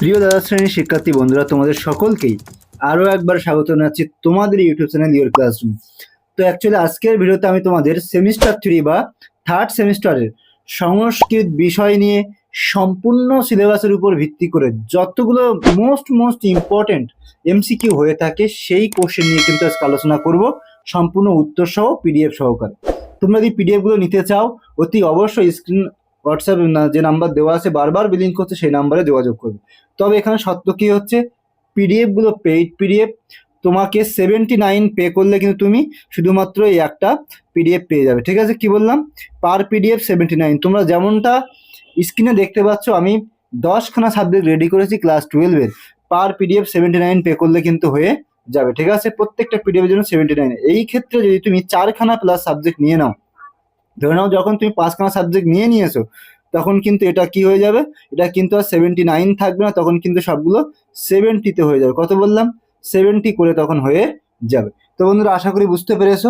প্রিয় দ্বাদশ শ্রেণির শিক্ষার্থী বন্ধুরা, তোমাদের সকলকেই আরও একবার স্বাগত জানাচ্ছি তোমাদের ইউটিউব চ্যানেল ইউর ক্লাসরুম তো অ্যাকচুয়ালি আজকের ভিডিওতে আমি তোমাদের সেমিস্টার থ্রি বা থার্ড সেমিস্টারের সংস্কৃত বিষয় নিয়ে সম্পূর্ণ সিলেবাসের উপর ভিত্তি করে যতগুলো মোস্ট মোস্ট ইম্পর্টেন্ট এমসিকিউ হয়ে থাকে সেই কোশ্চেন নিয়ে কিন্তু আজকে আলোচনা করব, সম্পূর্ণ উত্তর সহ পিডিএফ সহকারে। তোমরা যদি পিডিএফগুলো নিতে চাও, অতি অবশ্যই স্ক্রিন হোয়াটসঅ্যাপ যে নাম্বার দেওয়া আছে, বারবার বিলিং করছে, সেই নাম্বারে যোগাযোগ করবে। তবে এখানে সত্য কি হচ্ছে? পিডিএফগুলো পেইড পিডিএফ তোমাকে সেভেন্টি নাইন পে করলে কিন্তু তুমি শুধুমাত্র এই একটা পিডিএফ পেয়ে যাবে। ঠিক আছে? কি বললাম? পার পিডিএফ সেভেন্টি নাইন তোমরা যেমনটা স্ক্রিনে দেখতে পাচ্ছ, আমি দশখানা সাবজেক্ট রেডি করেছি ক্লাস টুয়েলভের per PDF seventy nine pay করলে কিন্তু হয়ে যাবে। ঠিক আছে? প্রত্যেকটা পিডিএফের জন্য সেভেন্টি নাইন এই ক্ষেত্রে যদি তুমি চারখানা প্লাস সাবজেক্ট নিয়ে নাও ধরে নাও যখন তুমি পাঁচখানা সাবজেক্ট নিয়ে নিয়েছো, তখন কিন্তু এটা কি হয়ে যাবে? এটা কিন্তু আর সেভেন্টি নাইন থাকবে না, তখন কিন্তু সবগুলো সেভেন্টিতে হয়ে যাবে। কত বললাম? সেভেন্টি করে তখন হয়ে যাবে। তো বন্ধুরা, আশা করি বুঝতে পেরেছ।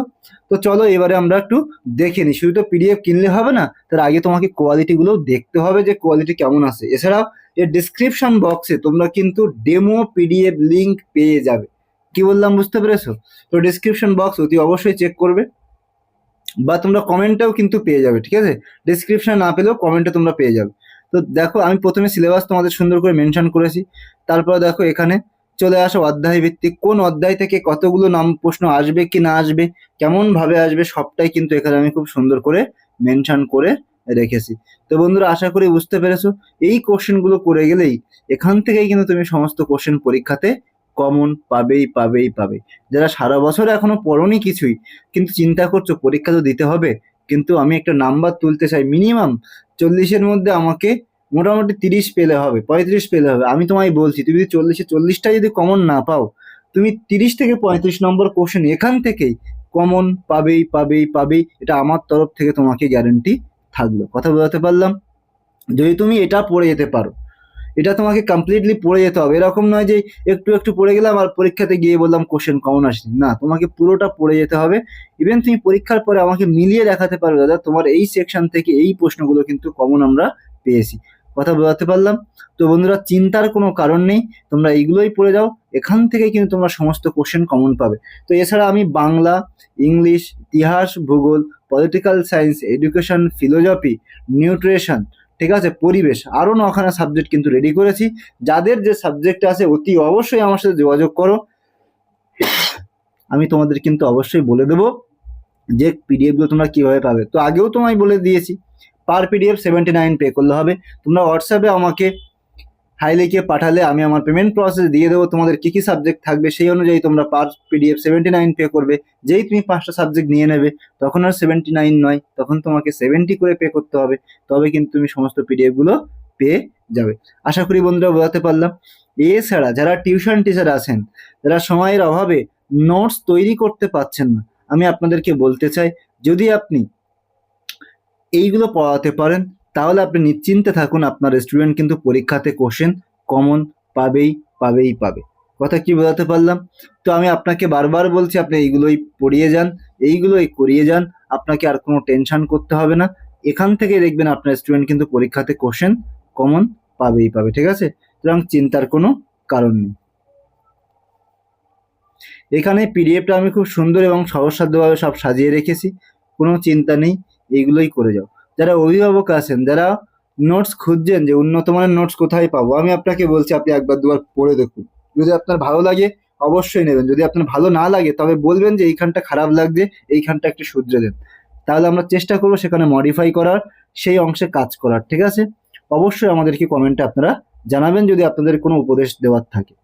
তো চলো এবারে আমরা একটু দেখে নিই। শুধু তো পিডিএফ কিনলে হবে না, তার আগে তোমাকে কোয়ালিটিগুলো দেখতে হবে যে কোয়ালিটি কেমন আছে। এছাড়াও এর ডিসক্রিপশন বক্সে তোমরা কিন্তু ডেমো পিডিএফ লিঙ্ক পেয়ে যাবে। কি বললাম, বুঝতে পেরেছ? তো ডিসক্রিপশন বক্স অতি অবশ্যই চেক করবে। বা তোমরা কমেন্টটাও কিন্তু পেয়ে যাবে, ঠিক আছে? ডিসক্রিপশন না পেলেও কমেন্টে তোমরা পেয়ে যাবে। তো দেখো, আমি প্রথমে সিলেবাস তোমাদের সুন্দর করে মেনশন করেছি। তারপর দেখো এখানে চলে আসো অধ্যায় ভিত্তিক কোন অধ্যায় থেকে কতগুলো নাম প্রশ্ন আসবে কি না আসবে, কেমন ভাবে আসবে, সবটাই কিন্তু এখানে আমি খুব সুন্দর করে মেনশন করে রেখেছি। তো বন্ধুরা, আশা করি বুঝতে পেরেছ। এই কোশ্চেনগুলো করে গেলেই এখান থেকেই কিন্তু তুমি সমস্ত কোশ্চেন পরীক্ষাতে কমন পাবেই পাবেই পাবে যারা সারা বছর এখনও পড়নি কিছুই, কিন্তু চিন্তা করছ পরীক্ষা তো দিতে হবে, কিন্তু আমি একটা নাম্বার তুলতে চাই। মিনিমাম চল্লিশের মধ্যে আমাকে মোটামুটি তিরিশ পেলে হবে, পঁয়ত্রিশ পেলে হবে। আমি তোমায় বলছি, তুমি যদি চল্লিশে, চল্লিশটা যদি কমন না পাও, তুমি তিরিশ থেকে পঁয়ত্রিশ নম্বর কোশ্চেন এখান থেকেই কমন পাবেই পাবেই পাবেই, এটা আমার তরফ থেকে তোমাকে গ্যারেন্টি থাকল। কথা বোঝাতে পারলাম? যদি তুমি এটা পড়ে যেতে পারো এটা তোমাকে কমপ্লিটলি পড়ে যেতে হবে। এরকম নয় যে একটু একটু পড়ে গেলাম আর পরীক্ষাতে গিয়ে বললাম কোশ্চেন কমন আসেনি। না, তোমাকে পুরোটা পড়ে যেতে হবে। ইভেন তুমি পরীক্ষার পরে আমাকে মিলিয়ে দেখাতে পারবে দাদা, তোমার এই সেকশন থেকে এই প্রশ্নগুলো কিন্তু কমন আমরা পেয়েছি। কথা বোঝাতে পারলাম? তো বন্ধুরা, চিন্তার কোনো কারণ নেই। তোমরা এইগুলোই পড়ে যাও। এখান থেকে কিন্তু তোমরা সমস্ত কোশ্চেন কমন পাবে। তো এছাড়া আমি বাংলা, ইংলিশ, ইতিহাস, ভূগোল political science education philosophy nutrition ঠিক আছে? পরিবেশ। আরও নখানা সাবজেক্ট কিন্তু রেডি করেছি। যাদের যে সাবজেক্ট আছে, অতি অবশ্যই আমার সাথে যোগাযোগ করো। আমি তোমাদের কিন্তু অবশ্যই বলে দেবো যে পিডিএফগুলো তোমরা কীভাবে পাবে। তো আগেও তোমায় বলে দিয়েছি per PDF seventy nine pay করলে হবে। তোমরা হোয়াটসঅ্যাপে আমাকে হাই লিখে পাঠালে আমি আমার পেমেন্ট প্রসেস দিয়ে দেবো। তোমাদের কী কী সাবজেক্ট থাকবে সেই অনুযায়ী তোমরা per PDF seventy nine pay করবে। যেই তুমি পাঁচটা সাবজেক্ট নিয়ে নেবে, তখন আর সেভেন্টি নাইন নয়, তখন তোমাকে সেভেন্টি করে পে করতে হবে। তবে কিন্তু তুমি সমস্ত পিডিএফগুলো পেয়ে যাবে। আশা করি বন্ধুরা বোঝাতে পারলাম। এছাড়া যারা টিউশন টিচার আছেন, যারা সময়ের অভাবে নোটস তৈরি করতে পারছেন না, আমি আপনাদেরকে বলতে চাই, যদি আপনি এইগুলো পড়াতে পারেন তাহলে আপনি নিশ্চিন্তে থাকুন, আপনার স্টুডেন্ট কিন্তু পরীক্ষাতে কোশ্চেন কমন পাবেই পাবেই পাবে। কথা কি বোঝাতে পারলাম? তো আমি আপনাকে বারবার বলছি, আপনি এইগুলোই পড়িয়ে যান, এইগুলোই করিয়ে যান, আপনাকে আর কোনো টেনশন করতে হবে না। এখান থেকে দেখবেন আপনার স্টুডেন্ট কিন্তু পরীক্ষাতে কোশ্চেন কমন পাবেই পাবে, ঠিক আছে? সুতরাং চিন্তার কোনো কারণ নেই। এখানে পিডিএফটা আমি খুব সুন্দর এবং সহজসাধ্যভাবে সব সাজিয়ে রেখেছি, কোনো চিন্তা নেই, এইগুলোই করে যাও। যারা অভিভাবক আছেন, যারা নোটস খুঁজছেন যে উন্নত মানের নোটস কোথায় পাবো, আমি আপনাকে বলছি, আপনি একবার দুবার পড়ে দেখুন। যদি আপনার ভালো লাগে, অবশ্যই নেবেন। যদি আপনার ভালো না লাগে, তবে বলবেন যে, এইখানটা খারাপ লাগছে, এইখানটা একটু শুধরে দেন। তাহলে আমরা চেষ্টা করব সেখানে মডিফাই করার, সেই অংশে কাজ করার, ঠিক আছে? অবশ্যই আমাদেরকে কমেন্টে আপনারা জানাবেন, যদি আপনাদের কোনো উপদেশ দেওয়ার থাকে।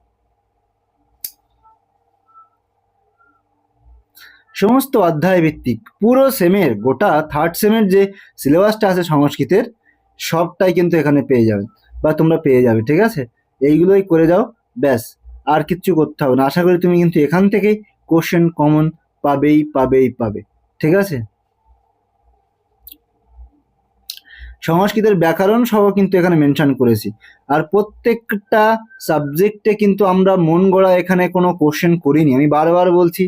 সমস্ত অধ্যায় ভিত্তিক, পুরো সেমের গোটা থার্ড সেমের যে সিলেবাসটা আছে সংস্কৃতের, সবটাই কিন্তু এখানে পেয়ে যাবে, বা তোমরা পেয়ে যাবে, ঠিক আছে? এইগুলোই করে যাও, ব্যাস, আর কিচ্ছু করতে হবে না। আশা করি তুমি কিন্তু এখান থেকেই কোশ্চেন কমন পাবেই পাবেই, পাবে, ঠিক আছে? সংস্কৃতের ব্যাকরণ সহ কিন্তু এখানে মেনশন করেছি। আর প্রত্যেকটা সাবজেক্টে কিন্তু আমরা মন গড়া এখানে কোনো কোশ্চেন করিনি। আমি বারবার বলছি,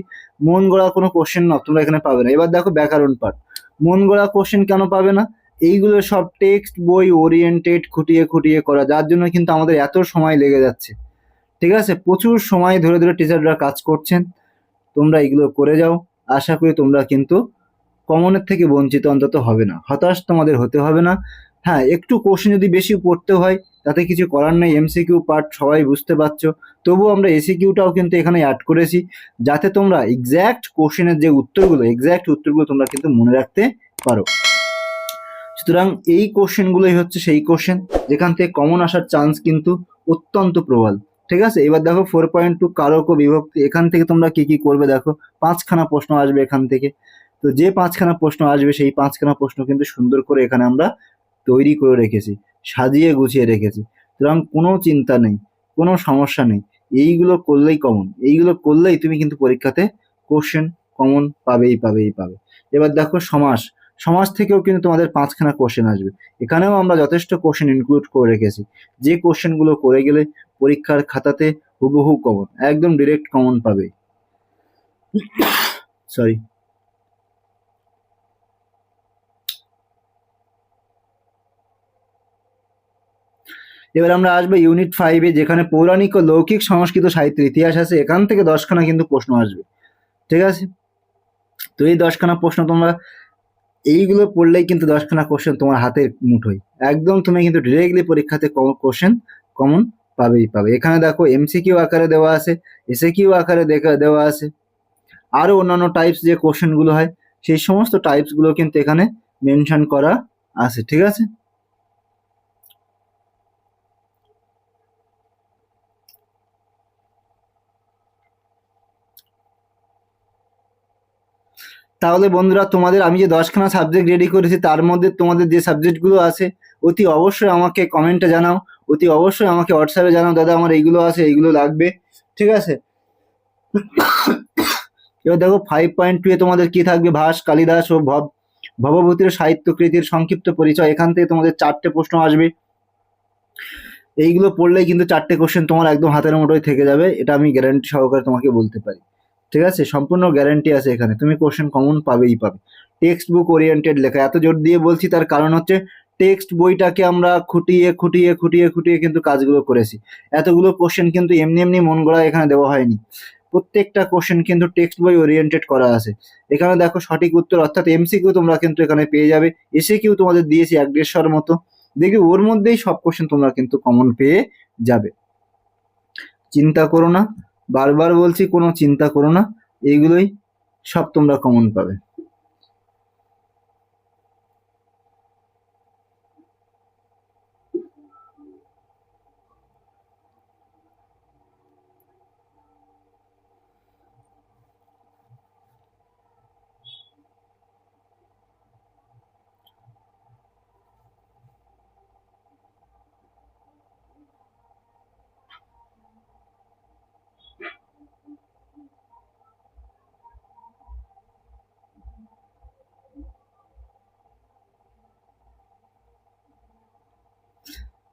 মন গড়া কোনো কোশ্চেন না, তোমরা এখানে পাবে না। এবার দেখো ব্যাকরণ পাঠ। মন গড়া কোশ্চেন কেন পাবে না? এইগুলো সব টেক্সট বই ওরিয়েন্টেড খুঁটিয়ে খুঁটিয়ে করা, যার জন্য কিন্তু আমাদের এত সময় লেগে যাচ্ছে। ঠিক আছে? প্রচুর সময় ধরে ধরে টিচাররা কাজ করছেন। তোমরা এগুলো করে যাও। আশা করি তোমরা কিন্তু কমনের থেকে বঞ্চিত অন্তত হবে না। হতাশ তোমাদের হতে হবে না। হ্যাঁ একটু কোশ্চেন যদি বেশি পড়তে হয়, তাতে কিছু করার নেই। এমসিকিউ পার্ট সবাই বুঝতে পারছ। তবুও আমরা এসিকিউটাও কিন্তু এখানে অ্যাড করেছি, যাতে তোমরা এক্স্যাক্ট কোশ্চেনের যে উত্তরগুলো এক্স্যাক্ট উত্তরগুলো তোমরা কিন্তু মনে রাখতে পারো। সুতরাং এই কোশ্চেনগুলোই হচ্ছে সেই কোশ্চেন যেখান থেকে কমন আসার চান্স কিন্তু অত্যন্ত প্রবল। ঠিক আছে? এবার দেখো ফোর পয়েন্ট টু কারক বিভক্তি, এখান থেকে তোমরা কি কি করবে দেখো? পাঁচখানা প্রশ্ন আসবে এখান থেকে। তো যে পাঁচখানা প্রশ্ন আসবে, সেই পাঁচখানা প্রশ্ন কিন্তু সুন্দর করে এখানে আমরা তৈরি করে রেখেছি, সাজিয়ে গুছিয়ে রেখেছি। সুতরাং কোনো চিন্তা নেই, কোনো সমস্যা নেই। এইগুলো করলেই কমন এইগুলো করলেই তুমি কিন্তু পরীক্ষাতে কোশ্চেন কমন পাবেই পাবেই, পাবে। এবার দেখো সমাস সমাজ থেকেও কিন্তু তোমাদের পাঁচখানা কোশ্চেন আসবে। এখানেও আমরা যথেষ্ট কোশ্চেন ইনক্লুড করে রেখেছি। যে কোশ্চেনগুলো করে গেলে পরীক্ষার খাতাতে হুবহু কমন একদম ডিরেক্ট কমন পাবে। সরি এবার আমরা আসব ইউনিট ফাইভে যেখানে পৌরাণিক ও লৌকিক সংস্কৃত সাহিত্যের ইতিহাস আছে। এখান থেকে দশখানা কিন্তু প্রশ্ন আসবে। ঠিক আছে? তো এই দশখানা প্রশ্ন তোমরা, এইগুলো পড়লেই কিন্তু দশখানা কোশ্চেন তোমার হাতের মুঠোয়। একদম তুমি কিন্তু ডিরেক্টলি পরীক্ষাতে কোশ্চেন কমন পাবেই, পাবে। এখানে দেখো এমসিকিউ আকারে দেওয়া আছে এসে কিউ আকারে দেখা, দেওয়া আছে। আরও অন্যান্য টাইপস যে কোশ্চেনগুলো হয়, সেই সমস্ত টাইপসগুলো কিন্তু এখানে মেনশন করা আছে। ঠিক আছে? তাহলে বন্ধুরা তোমাদের, আমি যে দশখানা সাবজেক্ট রেডি করেছি, তার মধ্যে তোমাদের যে সাবজেক্টগুলো আছে, অতি অবশ্যই আমাকে কমেন্টে জানাও। অতি অবশ্যই আমাকে হোয়াটসঅ্যাপে জানাও, দাদা, আমার এইগুলো আছে এইগুলো লাগবে। ঠিক আছে? এবার দেখো ফাইভ পয়েন্ট টু এ তোমাদের কি থাকবে? ভাস, কালিদাস ও ভব, ভবভূতির সাহিত্যকৃতির সংক্ষিপ্ত পরিচয়। এখান থেকে তোমাদের চারটে প্রশ্ন আসবে। এইগুলো পড়লেই কিন্তু চারটে কোশ্চেন তোমার একদম হাতের মুঠোয় থেকে যাবে। এটা আমি গ্যারান্টি সহকারে তোমাকে বলতে পারি। ঠিক আছে? সম্পূর্ণ গ্যারেন্টি আছে এখানে। তুমি কোশ্চেন কমন পাবেই পাবে। টেক্সট বুক ওরিয়েন্টেড লেখা। এত জোর দিয়ে বলছি, তার কারণ হচ্ছে টেক্সট বইটাকে আমরা খুঁটিয়ে খুঁটিয়ে খুঁটিয়ে খুঁটিয়ে কিন্তু কাজগুলো করেছি। এতগুলো কোশ্চেন কিন্তু এমনি এমনি মন গড়া এখানে দেওয়া হয়নি। প্রত্যেকটা কোশ্চেন কিন্তু টেক্সট বই ওরিয়েন্টেড করা আছে। এখানে দেখো সঠিক উত্তর, অর্থাৎ এমসিকিউ তোমরা কিন্তু এখানে পেয়ে যাবে। এসে কিউ তোমাদের দিয়েছি এক মতো। দেখি ওর মধ্যেই সব কোশ্চেন তোমরা কিন্তু কমন পেয়ে যাবে। চিন্তা করো না। বারবার বলছি কোনো চিন্তা করো না। এইগুলোই সব তোমরা কমন পাবে।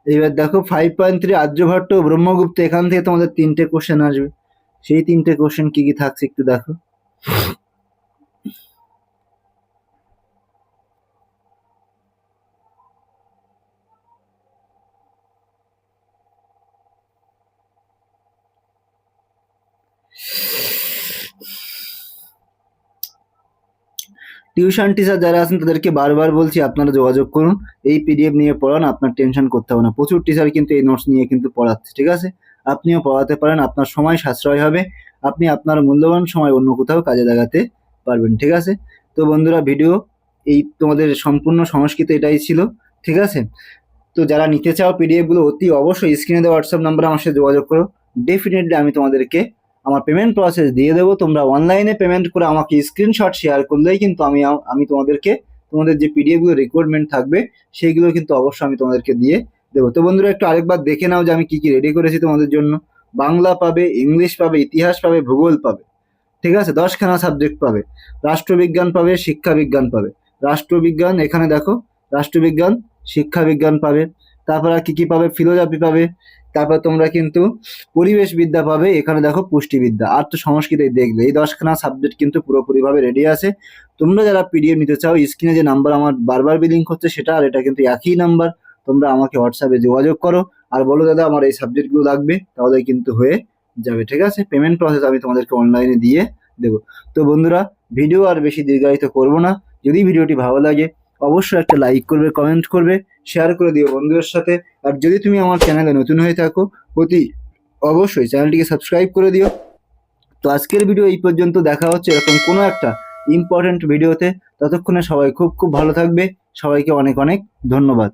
এবার দেখো five point three Aryabhata Brahmagupta, এখান থেকে তোমাদের তিনটে কোশ্চেন আসবে। সেই তিনটে কোশ্চেন কি কি থাকছে একটু দেখো। টিউশন টিচার যারা আছেন, তাদেরকে বারবার বলছি, আপনারা যোগাযোগ করুন। এই পিডিএফ নিয়ে পড়ান, আপনার টেনশন করতে হবে না। প্রচুর টিচার কিন্তু এই নোটস নিয়ে কিন্তু পড়াচ্ছে, ঠিক আছে? আপনিও পড়াতে পারেন, আপনার সময় সাশ্রয় হবে। আপনি আপনার মূল্যবান সময় অন্য কোথাও কাজে লাগাতে পারবেন, ঠিক আছে? তো বন্ধুরা ভিডিও এই তোমাদের সম্পূর্ণ সংস্কৃত এটাই ছিল, ঠিক আছে? তো যারা নিতে চাও পিডিএফগুলো অতি অবশ্যই স্ক্রিনে দেওয়া হোয়াটসঅ্যাপ নাম্বারে আমার সাথে যোগাযোগ করো। ডেফিনেটলি আমি তোমাদেরকে আমার পেমেন্ট প্রসেস দিয়ে দেবো, তোমরা অনলাইনে পেমেন্ট করে আমাকে স্ক্রিনশট শেয়ার করলেই কিন্তু আমি আমি তোমাদেরকে, তোমাদের যে পিডিএফগুলো রিকোয়ারমেন্ট থাকবে, সেইগুলো কিন্তু অবশ্যই আমি তোমাদেরকে দিয়ে দেবো। তো বন্ধুরা, একটু আরেকবার দেখে নাও যে আমি কি কি রেডি করেছি তোমাদের জন্য। বাংলা পাবে, ইংলিশ পাবে, ইতিহাস পাবে, ভূগোল পাবে। ঠিক আছে? দশখানা সাবজেক্ট পাবে। রাষ্ট্রবিজ্ঞান পাবে শিক্ষা বিজ্ঞান পাবে। রাষ্ট্রবিজ্ঞান, এখানে দেখো, রাষ্ট্রবিজ্ঞান শিক্ষা বিজ্ঞান পাবে। তারপর আর কি কি পাবে? ফিলোজফি পাবে। তারপর তোমরা কিন্তু পরিবেশ বিদ্যা পাবে। এখানে দেখো পুষ্টিবিদ্যা। আর তো সংস্কৃত দেখলে। এই দশখানা সাবজেক্ট কিন্তু পুরোপুরিভাবে রেডি আছে। তোমরা যারা পিডিএফ নিতে চাও স্ক্রিনে যে নাম্বার আমার বারবার বিলিং হচ্ছে সেটা, আর এটা কিন্তু একই নাম্বার তোমরা আমাকে হোয়াটসঅ্যাপে যোগাযোগ করো। আর বলো দাদা, আমার এই সাবজেক্টগুলো লাগবে, তাহলে কিন্তু হয়ে যাবে, ঠিক আছে? পেমেন্ট প্রসেস আমি তোমাদেরকে অনলাইনে দিয়ে দেবো। তো বন্ধুরা ভিডিও আর বেশি দীর্ঘায়িত করব না। যদি ভিডিওটি ভালো লাগে অবশ্যই একটা লাইক করবে কমেন্ট করবে শেয়ার করে দিও বন্ধুদের সাথে। আর যদি তুমি আমার চ্যানেলে নতুন হয়ে থাকো, অতি অবশ্যই চ্যানেলটিকে সাবস্ক্রাইব করে দিও। তো আজকের ভিডিও এই পর্যন্ত, দেখা হচ্ছে এরকম কোনো একটা ইম্পর্টেন্ট ভিডিওতে ততক্ষণে সবাই খুব খুব ভালো থাকবে। সবাইকে অনেক অনেক ধন্যবাদ।